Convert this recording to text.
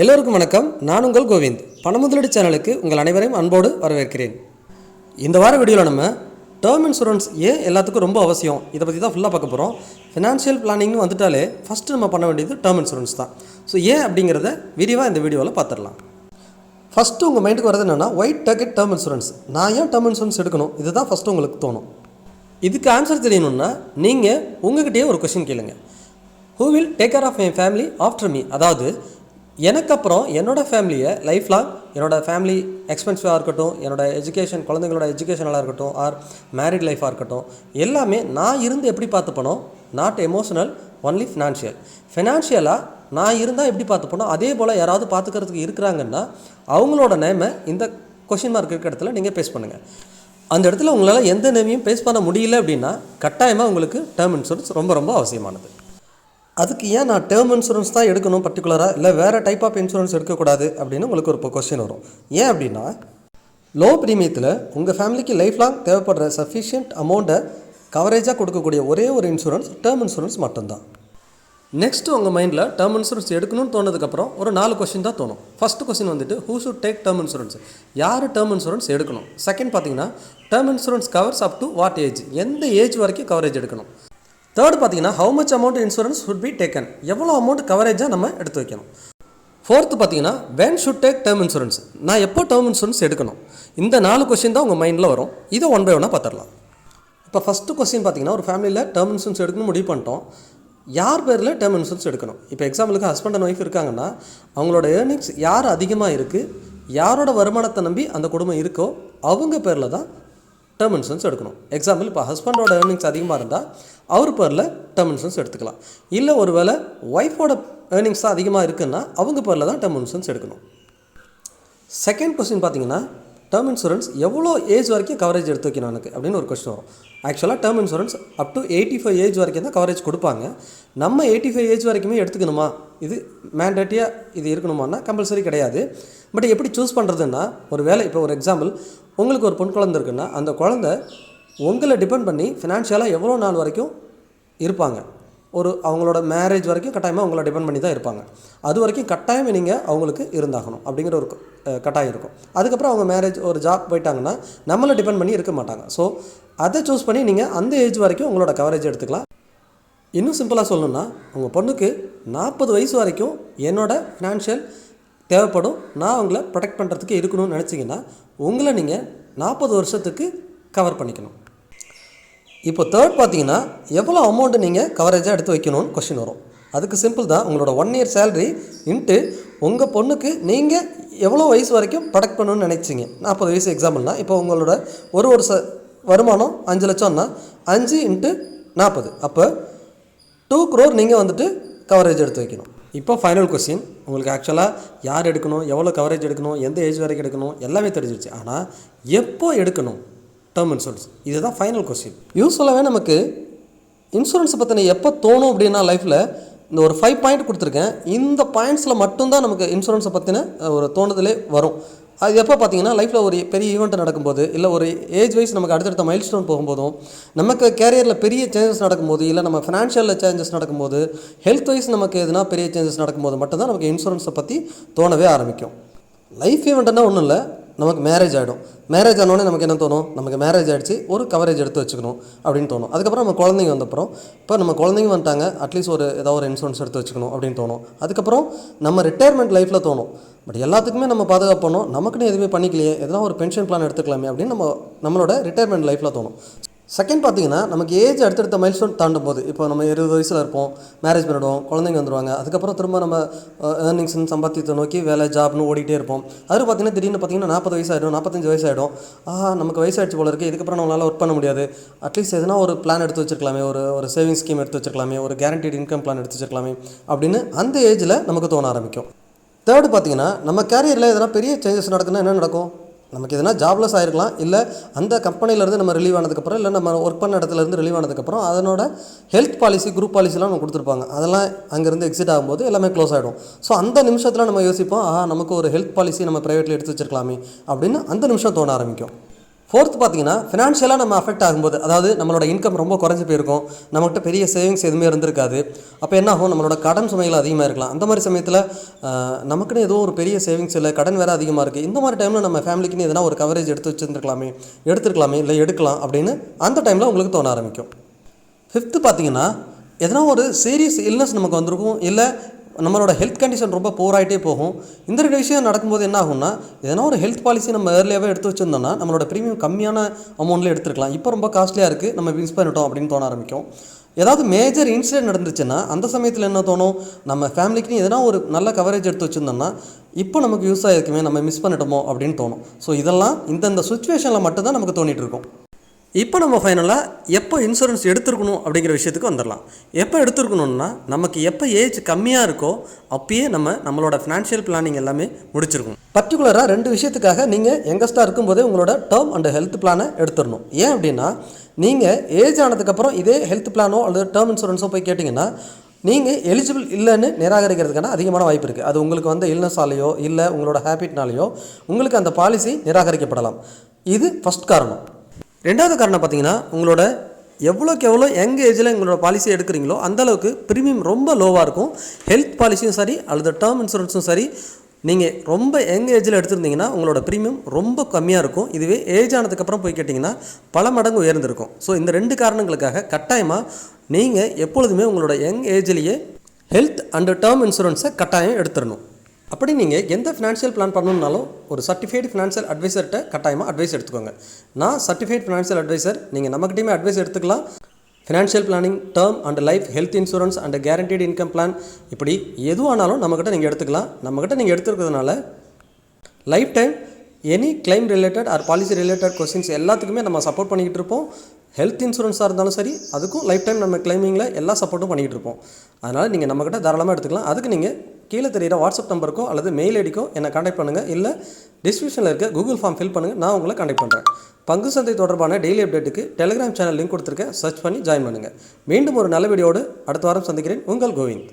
எல்லோருக்கும் வணக்கம். நான் உங்கள் கோவிந்த். பண முதலீடு சேனலுக்கு உங்கள் அனைவரையும் அன்போடு வரவேற்கிறேன். இந்த வார வீடியோவில் நம்ம டேர்ம் இன்சூரன்ஸ் ஏன் எல்லாத்துக்கும் ரொம்ப அவசியம். இதை பற்றி தான் ஃபுல்லாக பார்க்க போகிறோம் ஃபினான்ஷியல் பிளானிங்னு வந்துட்டாலே ஃபஸ்ட்டு நம்ம பண்ண வேண்டியது டேர்ம் இன்சூரன்ஸ் தான். ஸோ ஏன் அப்படிங்கிறத விரிவாக இந்த வீடியோவில் பார்த்துடலாம் ஃபஸ்ட்டு உங்கள் மைண்டுக்கு வரது என்னென்னா ஒயிட் டக்கெட் டேர்ம் இன்சூரன்ஸ் நான் ஏன் டேர்ம் இன்சூரன்ஸ் எடுக்கணும்? இதுதான் ஃபஸ்ட்டு உங்களுக்கு தோணும். இதுக்கு ஆன்சர் தெரியணும்னா நீங்கள் உங்ககிட்டயே ஒரு கொஷின் கேளுங்க. Who will take care of my family after me அதாவது எனக்கு அப்புறம் என்னோட ஃபேமிலியை லைஃப் லாங் என்னோடய ஃபேமிலி எக்ஸ்பென்சிவாக இருக்கட்டும் என்னோடய எஜுகேஷன் குழந்தைங்களோட எஜுகேஷனாக இருக்கட்டும் ஆர் மேரிட் லைஃபாக இருக்கட்டும் எல்லாமே நான் இருந்து எப்படி பார்த்துப்பனோ நாட் எமோஷனல் ஒன்லி ஃபினான்ஷியல் ஃபினான்ஷியலாக நான் இருந்தால் எப்படி பார்த்துப்பனோ அதே போல் யாராவது பார்த்துக்கிறதுக்கு இருக்கிறாங்கன்னா அவங்களோட நேமை இந்த கொஷின் மார்க் இருக்கிற இடத்துல நீங்கள் பேஸ் பண்ணுங்கள் அந்த இடத்துல உங்களால் எந்த நேமையும் பேஸ் பண்ண முடியல அப்படின்னா கட்டாயமாக உங்களுக்கு டேர்ம் இன்சூரன்ஸ் ரொம்ப ரொம்ப அவசியமானது. அதுக்கு ஏன் நான் டேர்ம் இன்சூரன்ஸ் தான் எடுக்கணும் பர்டிகுலராக இல்லை வேறு டைப் ஆஃப் இன்சூரன்ஸ் எடுக்கக்கூடாது அப்படின்னு உங்களுக்கு ஒரு கொஸ்டின் வரும். ஏன் அப்படின்னா லோ ப்ரீமியத்தில் உங்கள் ஃபேமிலிக்கு லைஃப் லாங் தேவைப்படுற சஃபிஷியன்ட் அமௌண்ட்டை கவரேஜாக கொடுக்கக்கூடிய ஒரே ஒரு இன்சூரன்ஸ் டேர்ம் இன்சூரன்ஸ் மட்டும்தான். நெக்ஸ்ட் உங்கள் மைண்டில் டேர்ம் இன்சூரன்ஸ் எடுக்கணும்னு தோணதுக்கப்புறம் ஒரு நாலு கொஸ்டின் தான் தோணும். ஃபர்ஸ்ட் கொஸ்டின் வந்துட்டு who should take term insurance யார் டேர்ம் இன்சூரன்ஸ் எடுக்கணும்? செகண்ட் பார்த்தீங்கன்னா term insurance covers up to what age எந்த ஏஜ் வரைக்கும் கவரேஜ் எடுக்கணும்? தேர்ட் பார்த்தீங்கன்னா how much amount insurance should be taken எவ்வளோ அமௌண்ட் கவரேஜாக நம்ம எடுத்து வைக்கணும்? ஃபோர்த்து பார்த்தீங்கன்னா when should take term insurance நான் எப்போ டேர்ம் இன்சூரன்ஸ் எடுக்கணும்? இந்த நாலு கொஸ்டின் தான் உங்கள் மைண்டில் வரும். இதை ஒன் பை ஒன்னாக பார்த்துடலாம். இப்போ ஃபஸ்ட்டு கொஸ்டின் பார்த்தீங்கன்னா ஒரு ஃபேமிலியில் டேர்ம் இன்சூரன்ஸ் எடுக்கணும் முடிவு பண்ணிட்டோம். யார் பேரில் டேர்ம் இன்சூரன்ஸ் எடுக்கணும்? இப்போ எக்ஸாம்பிளுக்கு ஹஸ்பண்ட் அண்ட் ஒய்ஃப் இருக்காங்கன்னா அவங்களோட ஏர்னிங்ஸ் யார் அதிகமாக இருக்குது யாரோட வருமானத்தை நம்பி அந்த குடும்பம் இருக்கோ அவங்க பேரில் தான் டேர்ம் இன்சூரன்ஸ் எடுக்கணும். எக்ஸாம்பிள் இப்போ ஹஸ்பண்டோட ஏர்னிங்ஸ் அதிகமாக இருந்தால் அவர் பேரில் டேர்ம் இன்சூரன்ஸ் எடுத்துக்கலாம். இல்லை ஒருவேளை ஒய்ஃபோட ஏர்னிங்ஸ் தான் அதிகமாக இருக்குன்னா அவங்க பேரில் தான் டேர்ம் இன்சூரன்ஸ் எடுக்கணும். செகண்ட் கொஸ்டின் பார்த்தீங்கன்னா டேர்ம் இன்சூரன்ஸ் எவ்வளோ ஏஜ் வரைக்கும் கவரேஜ் எடுத்து வைக்கணும் எனக்கு? அப்படின்னு ஒரு கொஸ்டின் வரும். ஆக்சுவலாக term insurance up to eighty five age வரைக்கும் தான் கவரேஜ் கொடுப்பாங்க. நம்ம எயிட்டி ஃபைவ் ஏஜ் வரைக்குமே எடுத்துக்கணுமா? இது மேண்டேட்டியாக இது இருக்கணுமான்னா கம்பல்சரி கிடையாது. பட் எப்படி சூஸ் பண்ணுறதுன்னா ஒரு வேலை இப்போ ஒரு எக்ஸாம்பிள் உங்களுக்கு ஒரு பொன் குழந்தை இருக்குன்னா அந்த குழந்தை உங்களை டிபெண்ட் பண்ணி ஃபினான்ஷியலாக எவ்வளோ நாள் வரைக்கும் இருப்பாங்க. ஒரு அவங்களோட மேரேஜ் வரைக்கும் கட்டாயமாக அவங்கள டிபெண்ட் பண்ணி தான் இருப்பாங்க. அது வரைக்கும் கட்டாயம் நீங்கள் அவங்களுக்கு இருந்தாகணும் அப்படிங்கிற ஒரு கட்டாயம் இருக்கும். அதுக்கப்புறம் அவங்க மேரேஜ் ஒரு ஜாப் போயிட்டாங்கன்னா நம்மளை டிபெண்ட் பண்ணி இருக்க மாட்டாங்க. ஸோ அதை சூஸ் பண்ணி நீங்கள் அந்த ஏஜ் வரைக்கும் உங்களோட கவரேஜ் எடுத்துக்கலாம். இன்னும் சிம்பிளாக சொல்லணும்னா உங்கள் பொண்ணுக்கு நாற்பது வயசு வரைக்கும் என்னோட ஃபினான்ஷியல் தேவைப்படும். நான் உங்களை ப்ரொடெக்ட் பண்ணுறதுக்கு இருக்கணும்னு நினச்சிங்கன்னா உங்களை நீங்கள் நாற்பது வருஷத்துக்கு கவர் பண்ணிக்கணும். இப்போ தேர்ட் பார்த்தீங்கன்னா எவ்வளோ அமௌண்ட்டு நீங்கள் கவரேஜாக எடுத்து வைக்கணும்னு கொஷின் வரும். அதுக்கு சிம்பிள் தான் உங்களோட ஒன் இயர் சேலரி இன்ட்டு உங்கள் பொண்ணுக்கு நீங்கள் எவ்வளோ வயசு வரைக்கும் ப்ரொடக்ட் பண்ணணும்னு நினச்சிங்க. நாற்பது வயசு எக்ஸாம்பிள்னா இப்போ உங்களோட ஒரு வருஷ வருமானம் அஞ்சு லட்சம்னா அஞ்சு இன்ட்டு நாற்பது. அப்போ டூ க்ரோர் நீங்கள் வந்துட்டு கவரேஜ் எடுத்து வைக்கணும். இப்போ ஃபைனல் கொஸ்டின் உங்களுக்கு ஆக்சுவலாக யார் எடுக்கணும் எவ்வளோ கவரேஜ் எடுக்கணும் எந்த ஏஜ் வரைக்கும் எடுக்கணும் எல்லாமே தெரிஞ்சிருச்சு. ஆனால் எப்போ எடுக்கணும்? டேர்ம் இன்சூரன்ஸ் இதுதான் ஃபைனல் கொஸ்டின் யூஸ்ஃபுல்லாகவே நமக்கு இன்சூரன்ஸை பற்றின எப்போ தோணும் அப்படின்னா லைஃப்பில் இந்த ஒரு ஃபைவ் பாயிண்ட் கொடுத்துருக்கேன். இந்த பாயிண்ட்ஸில் மட்டும்தான் நமக்கு இன்சூரன்ஸை பற்றின ஒரு தோணுதலே வரும். அது எப்போ பார்த்தீங்கன்னா லைஃப்பில் ஒரு பெரிய ஈவெண்ட் நடக்கும்போது இல்லை ஒரு ஏஜ் வைஸ் நமக்கு அடுத்தடுத்த மைல் ஸ்டோன் போகும்போதும் நமக்கு கேரியரில் பெரிய சேஞ்சஸ் நடக்கும்போது இல்லை நம்ம ஃபினான்ஷியலில் சேஞ்சஸ் நடக்கும்போது ஹெல்த் வைஸ் நமக்கு எதுனா பெரிய சேஞ்சஸ் நடக்கும்போது மட்டும்தான் நமக்கு இன்சூரன்ஸை பற்றி தோணவே ஆரம்பிக்கும். லைஃப் ஈவெண்ட்னா ஒன்றும் இல்லை நமக்கு மேரேஜ் ஆகிடும் மேரேஜ் ஆனோடனே நமக்கு என்ன தோணும்? நமக்கு மேரேஜ் ஆகிடுச்சு ஒரு கவரேஜ் எடுத்து வச்சுக்கணும் அப்படின்னு தோணும். அதுக்கப்புறம் நம்ம குழந்தைங்க வந்தப்புறம் இப்போ நம்ம குழந்தைங்க வந்துட்டாங்க அட்லீஸ்ட் ஒரு ஏதாவது ஒரு இன்சூரன்ஸ் எடுத்து வச்சுக்கணும் அப்படின்னு தோணும். அதுக்கப்புறம் நம்ம ரிட்டையர்மெண்ட் லைஃப்பில் தோணும். பட் எல்லாத்துக்குமே நம்ம பாதுகாப்பு பண்ணோம் நமக்குன்னு எதுவுமே பண்ணிக்கலையே. எதனா ஒரு பென்ஷன் பிளான் எடுத்துக்கலாமே அப்படின்னு நம்ம நம்மளோட ரிட்டையர்மெண்ட் லைஃப்பில் தோணும். செகண்ட் பார்த்தீங்கன்னா நமக்கு ஏஜ் அடுத்தடுத்த மைல்ஸ்டோன் தாண்டும் போது இப்போ நம்ம இருபது வயசில் இருப்போம் மேரேஜ் பண்ணிடுவோம் குழந்தைங்க வந்துடுவாங்க அதுக்கப்புறம் திரும்ப நம்ம ஏர்னிங்ஸ்னு சம்பாத்தியத்தை நோக்கி வேலை ஜாப்னு ஓடிட்டே இருப்போம். அது பார்த்தீங்கன்னா திடீர்னு பார்த்தீங்கன்னா நாற்பது வயசாகிடும் நாற்பத்தஞ்சு வயசாகிடும் ஆஹா நமக்கு வயசாகிடுச்சு போல இருக்குது இதுக்கப்புறம் நம்மளால் ஒர்க் பண்ண முடியாது. அட்லீஸ்ட் எதனா ஒரு பிளான் எடுத்து வச்சிருக்கலாமே ஒரு ஒரு சேவிங் ஸ்கீம் எடுத்து வச்சிருக்கலாமே ஒரு கேரண்டீட் இன்கம் பிளான் எடுத்து வச்சிருக்கலாமே அப்படின்னு அந்த ஏஜில் நமக்கு தோண ஆரம்பிக்கும். தேர்டு பார்த்தீங்கன்னா நம்ம கேரியரில் எதனா பெரிய சேஞ்சஸ் நடக்குன்னா என்ன நடக்கும்? நமக்கு எதனா ஜாப்லெஸ் ஆகிருக்கலாம் இல்லை அந்த கம்பெனிலேருந்து நம்ம ரிலீவ் ஆனதுக்கப்புறம் இல்லை நம்ம ஒர்க் பண்ண இடத்துலேருந்து ரிலீவ் ஆனதுக்கப்புறம் அதனோட ஹெல்த் பாலிசி குரூப் பாலிசிலாம் நம்ம கொடுத்துருப்பாங்க. அதெல்லாம் அங்கேருந்து எக்ஸிட் ஆகும்போது எல்லாமே க்ளோஸ் ஆகிடும் ஸோ அந்த நிமிஷத்தில் நம்ம யோசிப்போம் ஆஹா நமக்கு ஒரு ஹெல்த் பாலிசி நம்ம ப்ரைவேட்டில் எடுத்து வச்சிருக்கலாமே அப்படின்னு அந்த நிமிஷம் தோண ஆரம்பிக்கும். ஃபோர்த் பார்த்தீங்கன்னா ஃபினான்ஷியலாக நம்ம அஃபெக்ட் ஆகும்போது அதாவது நம்மளோட இன்கம் ரொம்ப குறைஞ்சி போயிருக்கும். நம்மகிட்ட பெரிய சேவிங்ஸ் எதுவுமே இருந்திருக்காது. அப்போ என்ன ஆகும்? நம்மளோட கடன் சுமைகள் அதிகமாக இருக்கலாம். அந்த மாதிரி சமயத்தில் நமக்குன்னு ஏதோ ஒரு பெரிய சேவிங்ஸ் இல்லை கடன் வேறு அதிகமாக இருக்குது இந்த மாதிரி டைமில் நம்ம ஃபேமிலிக்குன்னு எதனா ஒரு கவரேஜ் எடுத்து வச்சுருந்துருக்கலாமே எடுத்துருக்கலாமே இல்லை எடுக்கலாம் அப்படின்னு அந்த டைமில் உங்களுக்கு தோண ஆரம்பிக்கும். ஃபிஃப்த்து பார்த்தீங்கன்னா எதனா ஒரு சீரியஸ் இல்னஸ் நமக்கு வந்திருக்கும் இல்லை நம்மளோட ஹெல்த் கண்டிஷன் ரொம்ப போராகிட்டே போகும். இந்த ரெண்டு விஷயம் நடக்கும்போது என்ன ஆகும்னா எதனா ஒரு ஹெல்த் பாலிசி நம்ம ஏர்லியாகவே எடுத்து வச்சுருந்தோம்னா நம்மளோட ப்ரீமியம் கம்மியான அமௌண்ட்டில் எடுத்துருக்கலாம். இப்போ ரொம்ப காஸ்ட்லியாக இருக்குது நம்ம மிஸ் பண்ணிட்டோம் அப்படின்னு தோண ஆரம்பிக்கும். ஏதாவது மேஜர் இன்சிடென்ட் நடந்துச்சுன்னா அந்த சமயத்தில் என்ன தோணும்? நம்ம ஃபேமிலிக்குன்னு எதனா ஒரு நல்ல கவரேஜ் எடுத்து வச்சுருந்தோம்னா இப்போ நமக்கு யூஸ் ஆகிருக்குமே நம்ம மிஸ் பண்ணிட்டோமோ அப்படின்னு தோணும். ஸோ இதெல்லாம் இந்தந்த சுச்சுவேஷனில் மட்டும்தான் நமக்கு தோணிகிட்டு இருக்கும். இப்போ நம்ம ஃபைனலாக எப்போ இன்சூரன்ஸ் எடுத்துருக்கணும் அப்படிங்கிற விஷயத்துக்கு வந்துடலாம். எப்போ எடுத்துருக்கணும்னா நமக்கு எப்போ ஏஜ் கம்மியாக இருக்கோ அப்பயே நம்ம நம்மளோட ஃபினான்ஷியல் பிளானிங் எல்லாமே முடிச்சிருக்கணும். பர்டிகுலராக ரெண்டு விஷயத்துக்காக நீங்கள் யங்கஸ்டாக இருக்கும்போதே உங்களோட டேர்ம் அண்ட் ஹெல்த் பிளானை எடுத்துடணும். ஏன் அப்படின்னா நீங்கள் ஏஜ் ஆனதுக்கப்புறம் இதே ஹெல்த் பிளானோ அல்லது டேர்ம் இன்சூரன்ஸோ போய் கேட்டிங்கன்னா நீங்கள் எலிஜிபிள் இல்லைன்னு நிராகரிக்கிறதுக்கான அதிகமான வாய்ப்பு இருக்குது அது உங்களுக்கு வந்த இல்னஸாலேயோ இல்லை உங்களோட ஹேபிட்னாலேயோ உங்களுக்கு அந்த பாலிசி நிராகரிக்கப்படலாம். இது ஃபஸ்ட் காரணம். ரெண்டாவது காரணம் பார்த்தீங்கன்னா உங்களோட எவ்வளோக்கு எவ்வளோ யங் ஏஜில் உங்களோட பாலிசி எடுக்கிறீங்களோ அந்த அளவுக்கு ப்ரீமியம் ரொம்ப லோவாக இருக்கும். ஹெல்த் பாலிசியும் சரி அல்லது டேர்ம் இன்சூரன்ஸும் சரி நீங்கள் ரொம்ப யங் ஏஜில் எடுத்திருந்தீங்கன்னா உங்களோட ப்ரீமியம் ரொம்ப கம்மியாக இருக்கும். இதுவே ஏஜ் ஆனதுக்கப்புறம் போய் கேட்டிங்கன்னா பல மடங்கு உயர்ந்திருக்கும். ஸோ இந்த ரெண்டு காரணங்களுக்காக கட்டாயமாக நீங்கள் எப்பொழுதுமே உங்களோட யங் ஏஜ்லேயே ஹெல்த் அண்ட் டேர்ம் இன்சூரன்ஸை கட்டாயம் எடுத்துடணும். அப்படி நீங்கள் எந்த ஃபினான்ஷியல் பிளான் பண்ணணும்னாலும் ஒரு சர்டிஃபைடு ஃபினான்ஷியல் அட்வைசர்கிட்ட கட்டாயமாக அட்வைஸ் எடுத்துக்கோங்க. நான் சர்டிஃபைட் ஃபினான்ஷியல் அட்வைசர் நீங்கள் நம்மகிட்டயுமே அட்வைஸ் எடுத்துக்கலாம். Financial planning term and life health insurance and guaranteed income plan இப்படி எதுவானாலும் நம்மக்கிட்ட நீங்கள் எடுத்துக்கலாம். நம்மக்கிட்ட நீங்கள் எடுத்துருக்கிறதுனால life time any claim related or policy related questions எல்லாத்துக்குமே நம்ம சப்போர்ட் பண்ணிக்கிட்டு இருப்போம். ஹெல்த் இன்சூரன்ஸாக இருந்தாலும் சரி அதுக்கும் லைஃப் டைம் நம்ம கிளைமிங்கில் எல்லா சப்போர்ட்டும் பண்ணிக்கிட்டு இருப்போம். அதனால் நீங்கள் நம்மக்கிட்ட தாராளமாக எடுத்துக்கலாம். அதுக்கு நீங்கள் கீழே தெரிகிற வாட்ஸ்அப் நம்பருக்கோ அல்லது மெயில் ஐடிக்கோ என்னை காண்டாக்ட் பண்ணுங்கள் இல்லை டிஸ்கிரிப்ஷனில் இருக்க கூகுள் ஃபார்ம் ஃபில் பண்ணுங்கள் நான் உங்களை காண்டாக்ட் பண்ணுறேன் பங்கு சந்தை தொடர்பான டெய்லி அப்டேட்டுக்கு டெலிகிராம் சேனல் லிங்க் கொடுத்துருக்கேன். சர்ச் பண்ணி ஜாயின் பண்ணுங்கள் மீண்டும் ஒரு நல்ல வீடியோடு அடுத்த வாரம் சந்திக்கிறேன். உங்கள் கோவிந்த்.